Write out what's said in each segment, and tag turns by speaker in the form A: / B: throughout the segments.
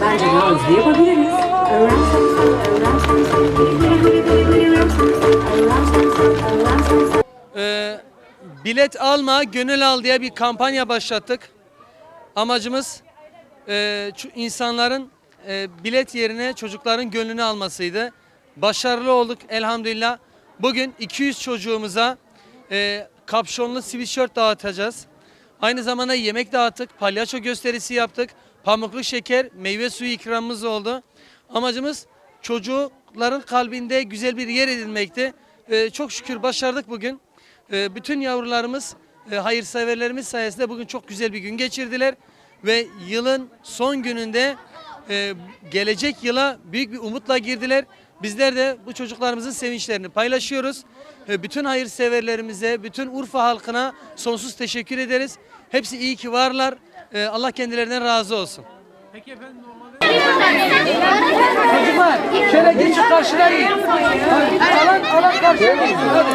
A: Bence hızlı yapabiliriz.
B: Ee, bilet alma, gönül al diye bir kampanya başlattık. Amacımız e, insanların e, bilet yerine çocukların gönlünü almasıydı. Başarılı olduk elhamdülillah. Bugün 200 çocuğumuza e, kapşonlu sweatshirt dağıtacağız. Aynı zamanda yemek dağıttık, palyaço gösterisi yaptık. Pamuklu şeker, meyve suyu ikramımız oldu. Amacımız çocukların kalbinde güzel bir yer edinmekti. Ee, çok şükür başardık bugün. Ee, bütün yavrularımız, e, hayırseverlerimiz sayesinde bugün çok güzel bir gün geçirdiler. Ve yılın son gününde e, gelecek yıla büyük bir umutla girdiler. Bizler de bu çocuklarımızın sevinçlerini paylaşıyoruz. E, bütün hayırseverlerimize, bütün Urfa halkına sonsuz teşekkür ederiz. Hepsi iyi ki varlar. E, Allah kendilerinden razı olsun. Çocuklar şöyle geçin karşıya in. Alan alan karşıya in. Hadi.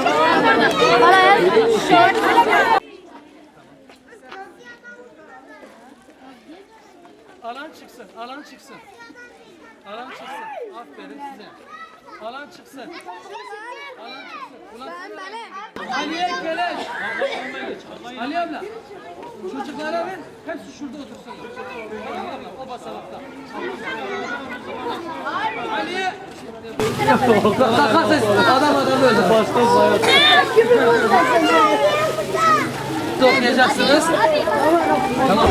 B: Alan çıksın, alan çıksın. Alan çıksın. Aferin size. Alan çıksın. Alan çıksın. Ulan Aliye Keleş. Ali abla. Çocuklara ver. Hepsi şurada abla o basamakta. Aliye. Ses. Adam adam öldü. Okuyacaksınız. Tamam.